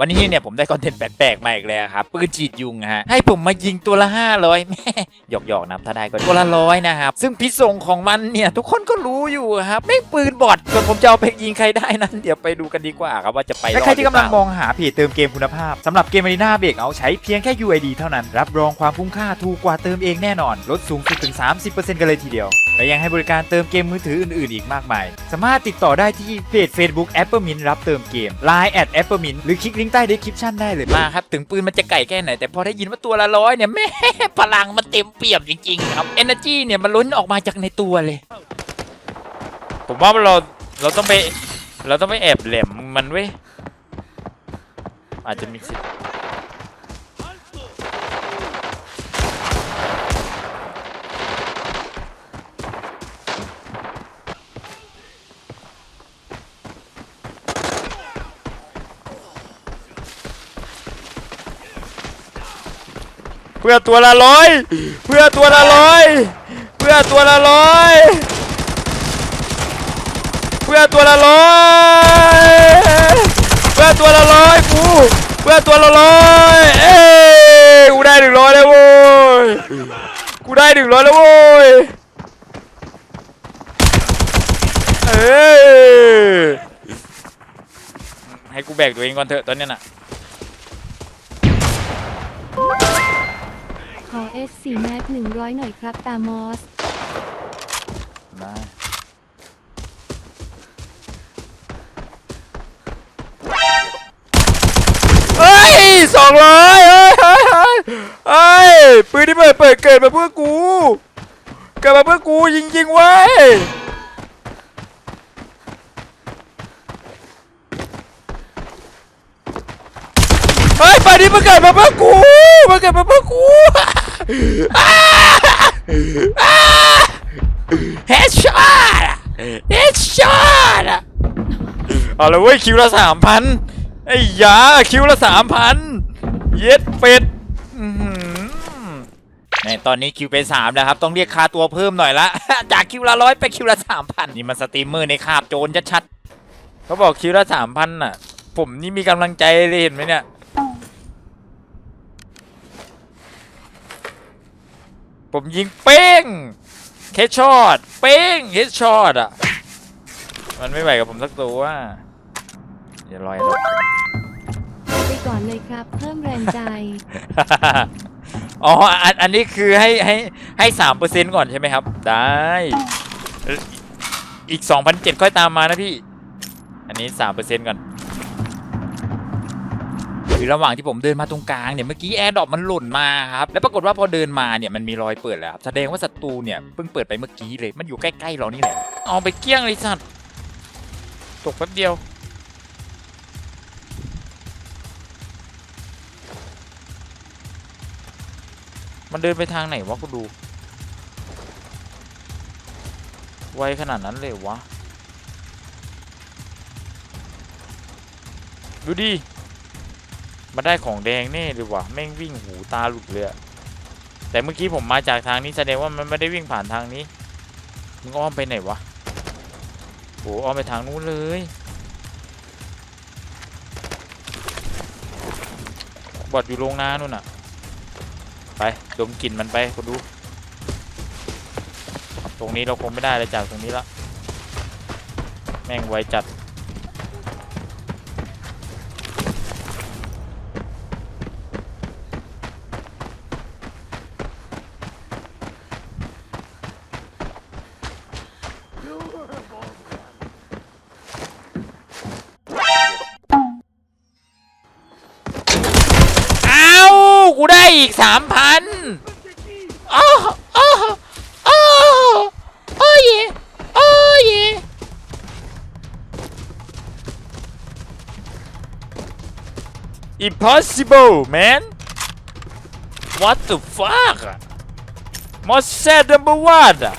วันนี้เนี่ยผมได้คอนเทนต์แปลกๆมาอีกแล้วครับปืนฉีดยุงฮะให้ผมมายิงตัวละ 500แม่หยอกๆนะถ้าได้ก็ตัวละร้อยนะครับ ซึ่งพิษสงของมันเนี่ยทุกคนก็รู้อยู่ครับไม่ปืนบอดส่วนผมจะเอาไปยิงใครได้นั้นเดี๋ยวไปดูกันดีกว่าครับว่าจะไปและใครที่กำลังมองหาเพจเติมเกมคุณภาพสำหรับเกม Arena b r e a k เอาใช้เพียงแค่ UID เท่านั้น รับรองความคุ้มค่าถูกกว่าเติมเองแน่นอน ลดสูงสุดถึง 30%กันเลยทีเดียวและยังให้บริการเติมเกมมือถืออื่นๆ อีกมากมาย สามารถติดต่อได้ที่เพจ Facebook a p p l e m i n t รับเติมเกม Line at a p p l e m i n t หรือคลิกลิงก์ใต้ดีคริปชั่นได้เลยมาครับ ถึงปืนมันจะไก่แค่ไหน แต่พอได้ยินว่าตัวละร้อยเนี่ยแม่พลังมันเต็มเปี่ยมจริงๆครับ Energy เนี่ยมันล้นออกมาจากในตัวเลย ผมว่าเราเราต้องไป เราต้องไปแอบแหลมมันเว้ยอาจจะมีสิทธิ์ พื่อตัวละร้อยเพื่อตัวละร้อยเพื่อตัวละร้อยเพื่อตัวละร้อยเพื่อตัวละร้อยกูเพื่อตัวละร้อยเอ้ยกูได้หนึ่งร้อยแล้วโว้ยกูได้หนึ่งร้อยแล้วโว้ยเอ้ยให้กูแบกตัวเองก่อนเถอะตอนนี้น่ะ ขอ S4 แม็ก100 หน่อยครับตามอส มาเฮ้ยสองร้อยเฮ้ยเฮ้ยเฮ้ยเฮ้ยปืนที่เปิดเปิดเกิดมาเพื่อกู เกิดมาเพื่อกูยิงยิงๆเว้ยเฮ้ยปื นี้มันเกิดมาเพื่อกูมันเกิดมาเพื่อกูเฮดช็อตเฮดช็อตเอาลยเว้ยคิวละสามพันไอ้ยาคิวละสามพันเย็ดเป็ดในตอนนี้คิวไปสามแล้วครับ ต้องเรียกค่าตัวเพิ่มหน่อยละ จากคิวละร้อยไปคิวละสามพันนี่มันสตรีมเมอร์ในคาบโจรชัดๆเขาบอกคิวละสามพันน่ะ ผมนี่มีกำลังใจเลยเห็นไหมเนี่ย ผมยิงเป้งเฮดช็อตเป้งเฮดช็อตอะ มันไม่ไหวกับผมสักตัวอย่าลอยหรอกไปก่อนเลยครับ เพิ่มแรงใจ อ๋ออันอันนี้คือให้ให้ให้สามเปอร์เซ็นต์ก่อนใช่ไหมครับ ได้เอ่ออีกสองพันเจ็ดค่อยตามมานะพี่ อันนี้สามเปอร์เซ็นต์ก่อน คือระหว่างที่ผมเดินมาตรงกลางเนี่ยเมื่อกี้แอร์ดรอปมันหล่นมาครับแล้วปรากฏว่าพอเดินมาเนี่ยมันมีรอยเปิดแล้วครับแสดงว่าศัตรูเนี่ยเพิ่งเปิดไปเมื่อกี้เลยมันอยู่ใกล้ๆเรานี่แหละเอาไปเกี้ยงเลยสัตว์ตกแป๊บเดียวมันเดินไปทางไหนวะกูดู ไวขนาดนั้นเลยวะ ดูดิ มาได้ของแดงแน่เลยวะแม่งวิ่งหูตาหลุดเลยอะแต่เมื่อกี้ผมมาจากทางนี้แสดงว่ามันไม่ได้วิ่งผ่านทางนี้ มึงอ้อมไปไหนวะโอ้อ้อมไปทางนู้นเลยบอดอยู่โรงนานู่นน่ะ ไปดมกลิ่นมันไปคนดู ตรงนี้เราคงไม่ได้เลยจากตรงนี้ละ แม่งไวจัด อีกสามพันอ้ออ้ออ้อโอ้ยโอ้ย impossible man what the fuck most sad number one อะ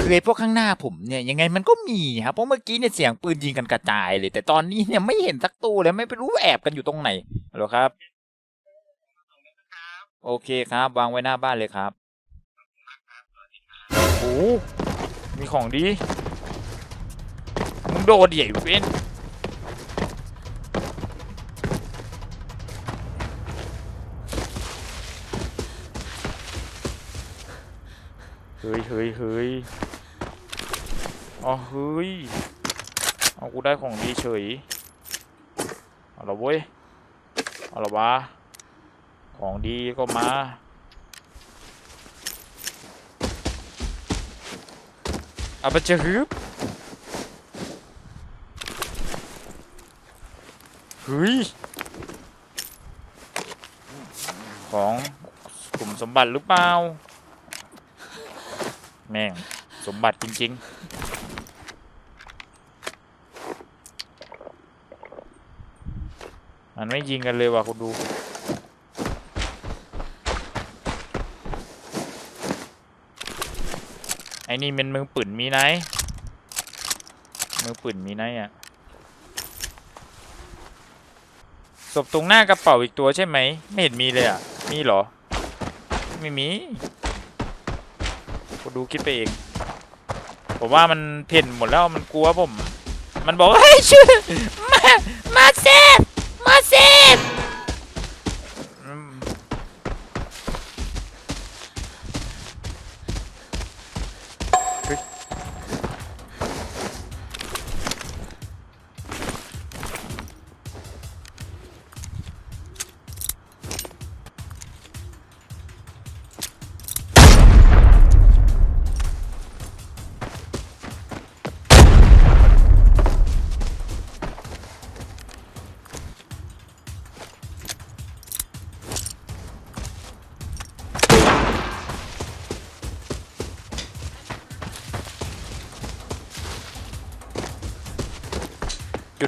คือไอ้พวกข้างหน้าผมเนี่ยยังไงมันก็มีครับเพราะเมื่อกี้เนี่ยเสียงปืนยิงกันกระจายเลย แต่ตอนนี้เนี่ยไม่เห็นสักตู้เลยไม่รู้แอบกันอยู่ตรงไหนฮัลโหลครับ โอเคครับ วางไว้หน้าบ้านเลยครับโอ้มีของดี มึงโดดใหญ่เป็นเฮ้ยเฮ้ยเฮ้ยอ๋อเฮ้ย เอากูได้ของดีเฉย เอาละเว้ย เอาละวะ ของดีก็มา อาไปเจอฮึบเฮ้ย ของกลุ่มสมบัติหรือเปล่า แม่ง สมบัติจริง ๆมันไม่ยิงกันเลยว่ะคุณดู ไอ้ นี่เป็นมือปืนมีไหนมือปืนมีไหนอะศพตรงหน้ากระเป๋าอีกตัวใช่ไหมไม่เห็นมีเลยอะมีเหรอ ไม่มีกูดูคิดไปเองผมว่ามันเพ่นหมดแล้วมันกลัวผม มันบอกว่าเฮ้ยชื่อมามาเซฟ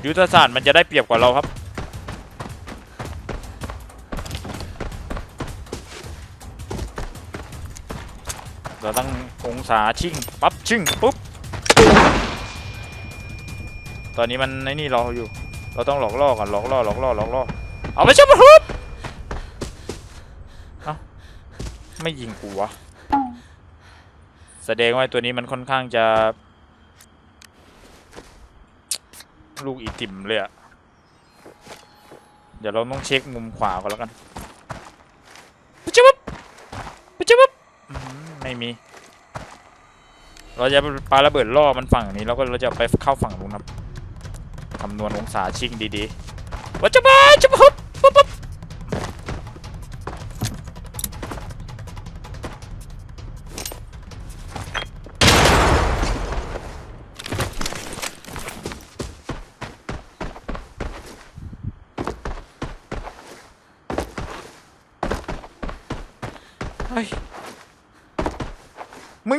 ยุทธศาสตร์มันจะได้เปรียบกว่าเราครับ เราต้ององศาชิ่งปั๊บชิ่งปุ๊บ ตอนนี้มันไอ้นี่เราอยู่ เราต้องหลอกล่อกันหลอกล่อหลอกล่อหลอกล่อเอาไปชับฮึบเอ้าไม่ยิงกูวะแสดงว่าตัวนี้มันค่อนข้างจะ ลูกอีติ่มเลยอะเดี๋ยวเราต้องเช็คมุมขวาก่อนแล้วกันปุ๊บจิ๊บปุ๊บปุ๊บจิ๊บปุ๊บอื้อหือไม่มี เราจะปาระเบิดล่อมันฝั่งนี้ แล้วก็เราจะไปเข้าฝั่งนู้นครับคำนวณองศาชิงดีๆวัจจะบ้าจะปุ๊บปุ๊บปุ๊บ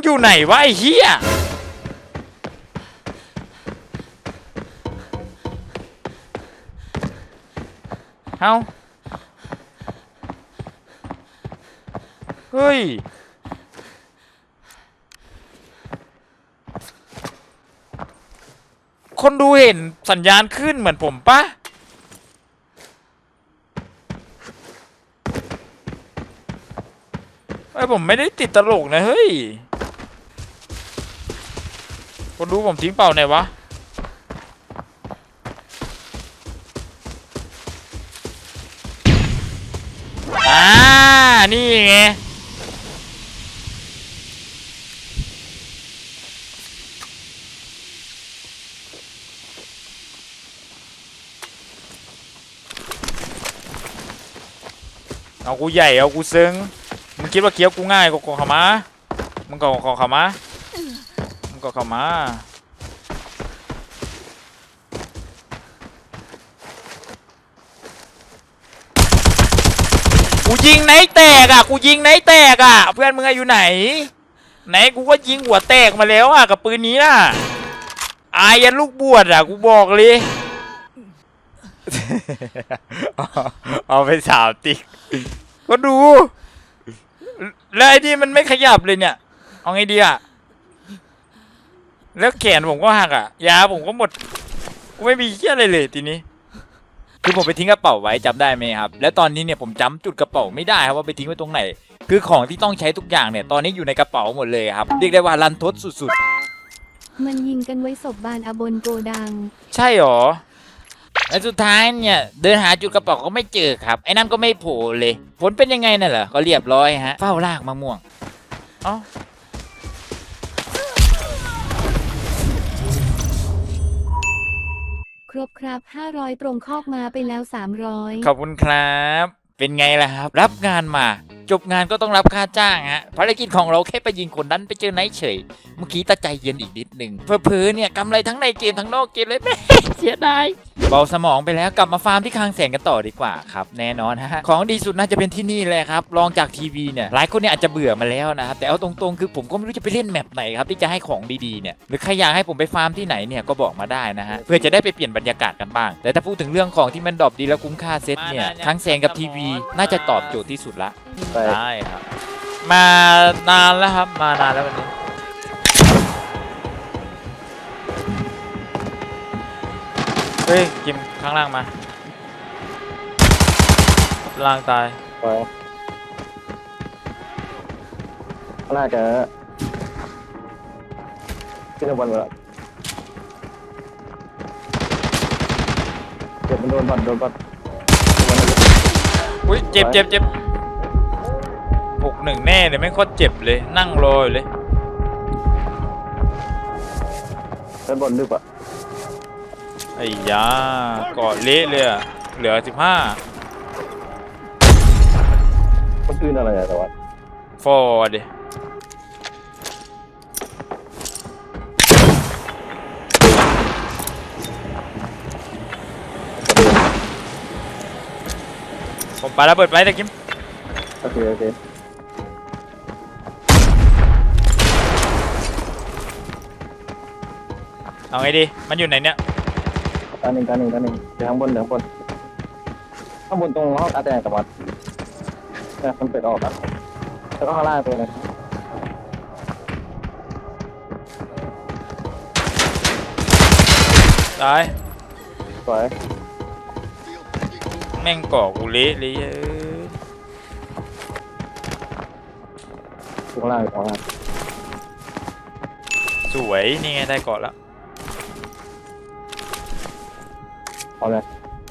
อยู่ไหนวะไอ้เหี้ยเอ้าเฮ้ย คนดูเห็นสัญญาณขึ้นเหมือนผมปะไอผมไม่ได้ติดตลกนะเฮ้ย คนดูผมทิ้งเปล่าไหนวะ อ่า นี่ไงเอากูใหญ่เอากูซึ้งมึงคิดว่าเคี้ยวกูง่ายกว่าขอขามามึงก็ขอขามา มึงก็เข้ามากูยิงไหนแตกอะกูยิงไหนแตกอะ เพื่อนมึงอะอยู่ไหน ไหนกูก็ยิงหัวแตกมาแล้วอะกับปืนนี้น่ะอายยันลูกบวชอะกูบอกเลยเอาไปสาวติ๊กก็ดู แล้วไอ้นี่มันไม่ขยับเลยเนี่ย เอาไงดีอะ แล้วแขนผมก็หักอะ ยาผมก็หมดกูไม่มีเหี้ยอะไรเลยทีนี้ คือผมไปทิ้งกระเป๋าไว้จำได้ไหมครับ แล้วตอนนี้เนี่ยผมจำจุดกระเป๋าไม่ได้ครับว่าไปทิ้งไว้ตรงไหน คือของที่ต้องใช้ทุกอย่างเนี่ยตอนนี้อยู่ในกระเป๋าหมดเลยครับ เรียกได้ว่ารันทดสุดมันยิงกันไว้ศพบานอาบนโกดังใช่หรอๆและสุดท้ายเนี่ยเดินหาจุดกระเป๋าก็ไม่เจอครับ ไอ้นั่นก็ไม่โผล่เลย ผลเป็นยังไงน่ะเหรอ ก็เรียบร้อยฮะ เฝ้าลากมะม่วง เอ้า บครับ500 ตรงคอกมาไปแล้ว 300 ขอบคุณครับ เป็นไงล่ะครับ รับงานมา จบงานก็ต้องรับค่าจ้างฮะภารกิจของเราแค่ไปยิงคนนั้นไปเจอไนท์เฉย เมื่อกี้ตาใจเย็นอีกนิดหนึ่งเพอๆเนี่ยกำไรทั้งในเกมทั้งนอกเกมเลยแม่เสียดายเบาสมองไปแล้วกลับมาฟาร์มที่คลังแสงกันต่อดีกว่าครับ แน่นอนฮะของดีสุดน่าจะเป็นที่นี่แหละครับลองจากทีวีเนี่ยหลายคนเนี่ยอาจจะเบื่อมาแล้วนะครับแต่เอาตรงๆคือผมก็ไม่รู้จะไปเล่นแมปไหนครับที่จะให้ของดีๆเนี่ยหรือใครอยากให้ผมไปฟาร์มที่ไหนเนี่ยก็บอกมาได้นะฮะเพื่อจะได้ไปเปลี่ยนบรรยากาศกันบ้าง แต่ถ้าพูดถึงเรื่องของที่มันดรอปดีแล้วคุ้มค่าเซ็ตเนี่ยคลังแสงกับทีวี น่าจะตอบโจทย์ที่สุดละ ไปได้ครับ มานานแล้วครับ มานานแล้ววันนี้ เฮ้ย กิมข้างล่างมา ล่างตาย ไปน่าจะขึ้นข้างบนไปแล้วเจ็บมันโดนบัดโดนบัดอุ้ยเจ็บเจ็บเจ็บ หกหนึ่งแน่เลยไม่งโคตรเจ็บเลยนั่งรออยู่เลยเป็นบนลึกอะไอ้ยาเกาะเละเลยอะเหลือสิบห้ามันคืนอะไรอะแต่ว่าฟอร์ดิผมปาระเบิดไปตะกิม โอเคโอเค เอาไงดี มันอยู่ไหนเนี่ยอันหนึ่งอันหนึ่งอันหนึ่งเดี๋ยวข้างบนเดี๋ยวข้างบนข้างบนตรงห้องอาแตงกับวัดเนี่ยมันเปิดออกอะแล้วก็ข้างล่างตัวนึงตาย สวยแม่งก่อกูเละเลยเอ้ยอยู่ข้างล่างอยู่ข้างล่างสวย นี่ไงได้เกาะแล้ว เอาเลย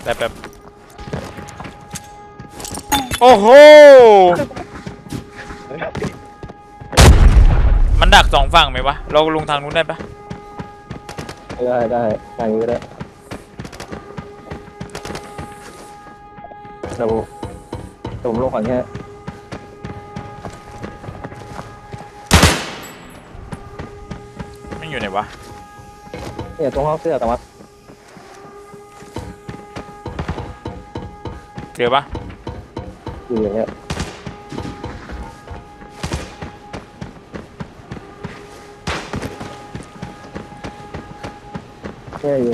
แต่แบบโอ้โห มันดักสองฝั่งไหมวะ เราลงทางนู้นได้ปะได้ได้อย่างนี้ก็ได้เดี๋ยวผมเดี๋ยวผมลงก่อนแค่ไม่อยู่ไหนวะเนี่ยตรงห้องเสื้อแต่ว่า เจอปะอยู่อย่างเงี้ยแค่อยู่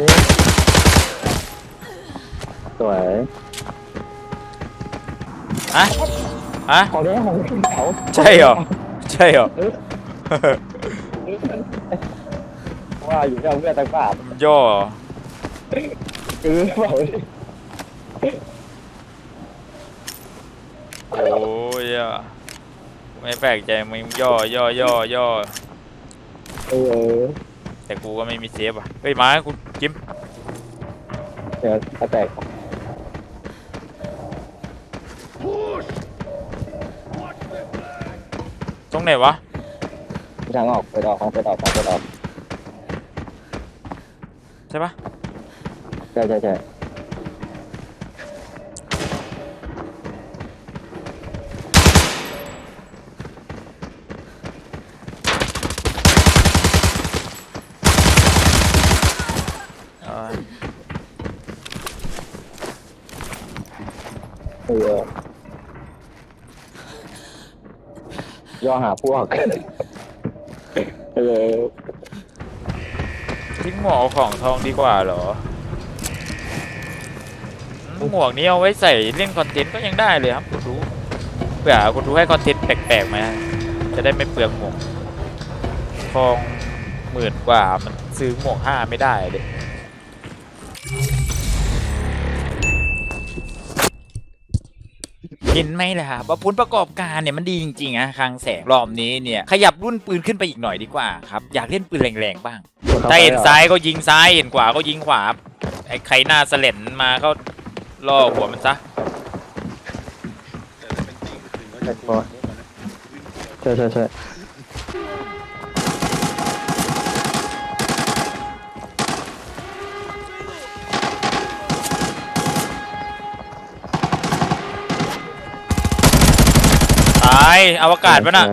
นี่สวยฮะฮะของแดงของเขาใช่เหรอ ใช่เหรอ ว่าอยู่ที่เอาเพื่อนตะกร้าย่อ คือเปล่าโอ้ยอะไม่แปลกใจมึงย่อย่อย่อย่อเออแต่กูก็ไม่มีเซฟอะเฮ้ยมากูจิ้มเดี๋ยวกระแตกตรงไหนวะทางออกไปดอกของไปดอกของไปดอกใช่ปะ ช่ใช่ใช่เออเออย่อหาพวกเออทิ้งหมวกเอาของทองดีกว่าเหรออืม หมวกนี้เอาไว้ใส่เล่นคอนเทนต์ก็ยังได้เลยครับคุณรู้เผื่อคุณรู้ให้คอนเทนต์แปลกๆมาจะได้ไม่เปลืองหมวกทองหมื่นกว่ามันซื้อหมวกห้าไม่ได้เลยเห็นไหมล่ะครับว่าผลประกอบการเนี่ยมันดีจริงๆอะคลังแสงรอบนี้เนี่ยขยับรุ่นปืนขึ้นไปอีกหน่อยดีกว่าครับอยากเล่นปืนแรงๆบ้างถ้าเห็นซ้ายก็ยิงซ้ายเห็นขวาก็ยิงขวาไอ้ใครหน้าเสลนมาก็ ล่อหัวมันซะใช่ใช่ใช่ตายอวกาศปะน่ะ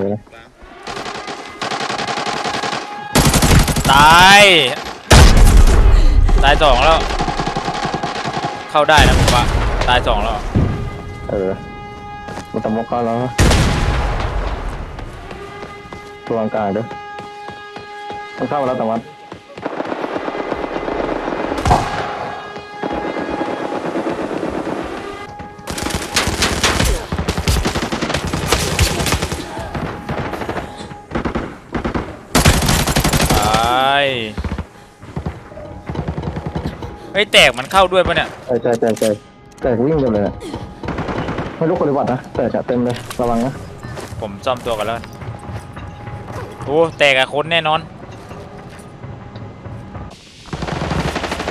ตาย ตายสองแล้ว เข้าได้นะผมว่าตายสองแล้วเออ มันตะมกก็แล้วตัวกลางๆเด้อมันเข้ามาแล้วแต่วัน เฮ้ยแตกมันเข้าด้วยปะเนี่ยใช่ใช่ใช่ใช่แต่วิ่งไปเลยอะไม่รู้คนริบัตนะแต่จะเต็มเลยระวังนะผมซ่อมตัวกันแล้วกันโอ้แตกกับคนแน่นอน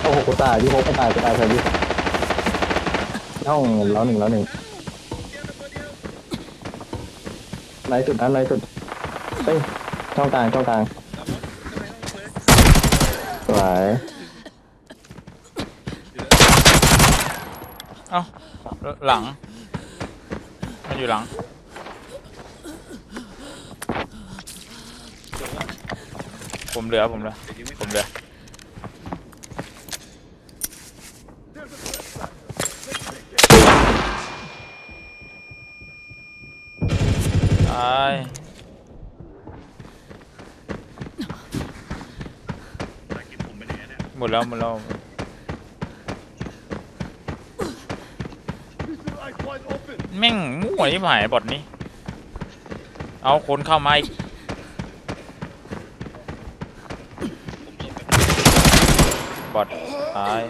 โอ้โหกูตายพี่โคก็ตายกูตายใส่พี่ห้องแล้วหนึ่งแล้วหนึ่งในสุดนั้นในสุดเฮ้ยช่องกลางช่องกลางสวย เอ้า หลัง มันอยู่หลัง ผมเหลือ ผมเหลือ ผมเหลือ ตาย หมดแล้ว หมดแล้ว แม่งมั่วที่หายบอทนี้ เอาคนเข้ามาอีกบอทตาย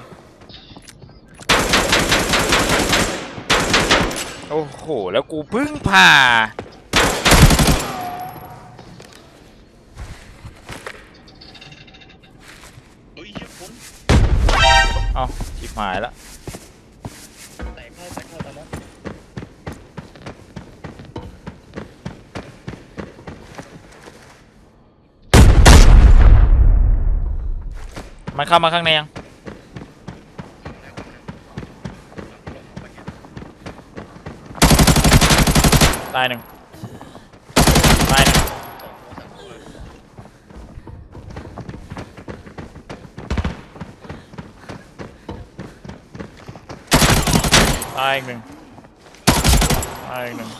โอ้โห แล้วกูพึ่งผ่าเอาชิบหายแล้ว มันเข้ามาข้างในยัง ตายหนึ่งตายหนึ่งตายอีกหนึ่งตายอีกหนึ่ง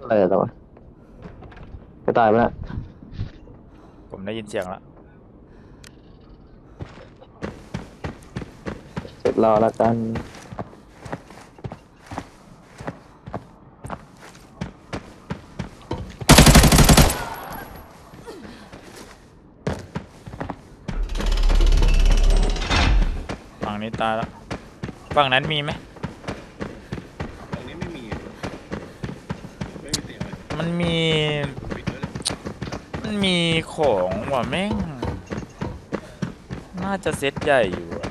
อะไรอะแต่วะจะ ตายไปแล้วผมได้ยินเสียงแล้วเสร็จรอแล้วกัน ฝั่งนี้ตายแล้ว ฝั่งนั้นมีไหม ตรงนี้ไม่มี ไม่มีเสียงเลย มันมีปิดเลย มันมีของว่ะแม่ง น่าจะเซตใหญ่อยู่อะ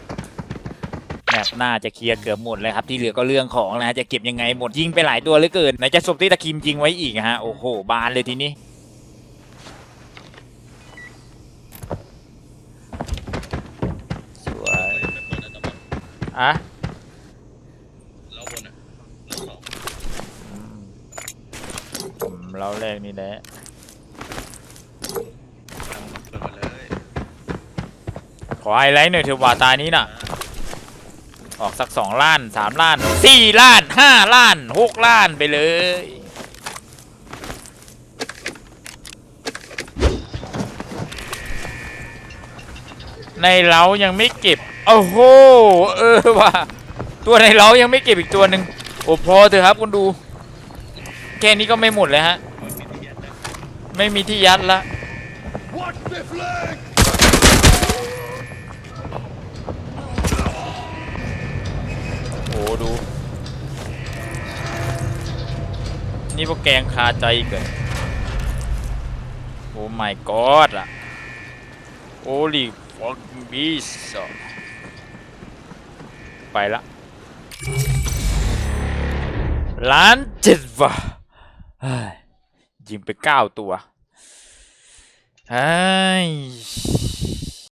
แมปน่าจะเคลียร์เกือบหมดเลยครับ ที่เหลือก็เรื่องของนะจะเก็บยังไงหมดยิงไปหลายตัวเหลือเกินไหนจะศพที่ตะคิมจริงไว้อีกอะฮะโอ้โหบานเลยทีนี้ สวยอะเราบนอะเราสองผมเล่าแรกนี่แหละ เปิดเลย ขอ ไฮไลท์หน่อยเถอะว่าตานี้น่ะ ออกสักสองล้านสามล้านสี่ล้านห้าล้านหกล้านไปเลยในเล้ายังไม่เก็บ โอ้โห เออว่ะ ตัวในเล้ายังไม่เก็บอีกตัวหนึ่งโอ้พอเถอะครับคุณดู แค่นี้ก็ไม่หมดเลยฮะ ไม่มีที่ยัดละ โอ้ ดู นี่พวกแกงคาใจอีกเลยโอ้ my god อะ holy fucking beast อไปละล้านเจ็ดวะยยิงไปเก้าตัวเฮ้ย